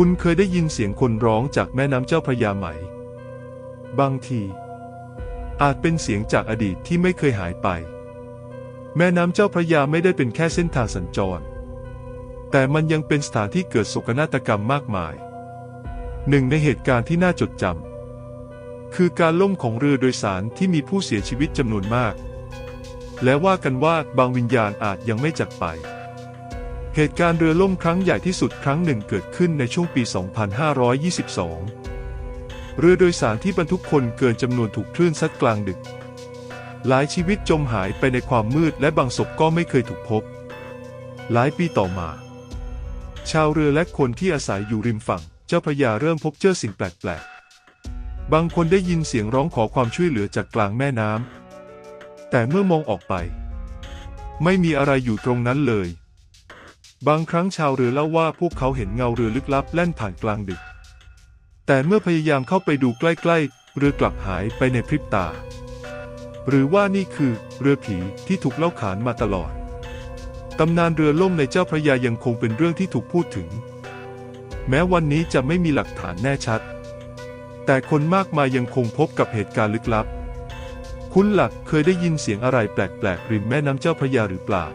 คุณเคยได้ยินเสียงคนร้องจากแม่น้ำเจ้าพระยาไหม บางที อาจเป็นเสียงจากอดีตที่ไม่เคยหายไป แม่น้ำเจ้าพระยาไม่ได้เป็นแค่เส้นทางสัญจร แต่มันยังเป็นสถานที่เกิดโศกนาฏกรรมมากมาย หนึ่งในเหตุการณ์ที่น่าจดจำคือการล่มของเรือโดยสารที่มีผู้เสียชีวิตจำนวนมาก และว่ากันว่าบางวิญญาณอาจยังไม่จากไป เหตุการณ์เรือล่มครั้งใหญ่ที่สุดครั้งหนึ่งเกิดขึ้นในช่วงปี 2522 เรือโดยสารที่บรรทุกคนเกินจำนวนถูกคลื่นซัดกลางดึก หลายชีวิตจมหายไปในความมืดและบางศพก็ไม่เคยถูกพบ หลายปีต่อมา ชาวเรือและคนที่อาศัยอยู่ริมฝั่ง เจ้าพระยาเริ่มพบเจอสิ่งแปลกๆ บางคนได้ยินเสียงร้องขอความช่วยเหลือจากกลางแม่น้ำแต่เมื่อมองออกไป ไม่มีอะไรอยู่ตรงนั้นเลย บางครั้งชาวเรือเล่าว่าพวกเขาเห็นเงาเรือลึกลับแล่นผ่านกลางดึก แต่เมื่อพยายามเข้าไปดูใกล้ๆ เรือกลับหายไปในพริบตา หรือว่านี่คือเรือผีที่ถูกเล่าขานมาตลอด ตำนานเรือล่มในเจ้าพระยายังคงเป็นเรื่องที่ถูกพูดถึง แม้วันนี้จะไม่มีหลักฐานแน่ชัด แต่คนมากมายยังคงพบกับเหตุการณ์ลึกลับ คุณหลักเคยได้ยินเสียงอะไรแปลกๆริมแม่น้ำเจ้าพระยาหรือเปล่า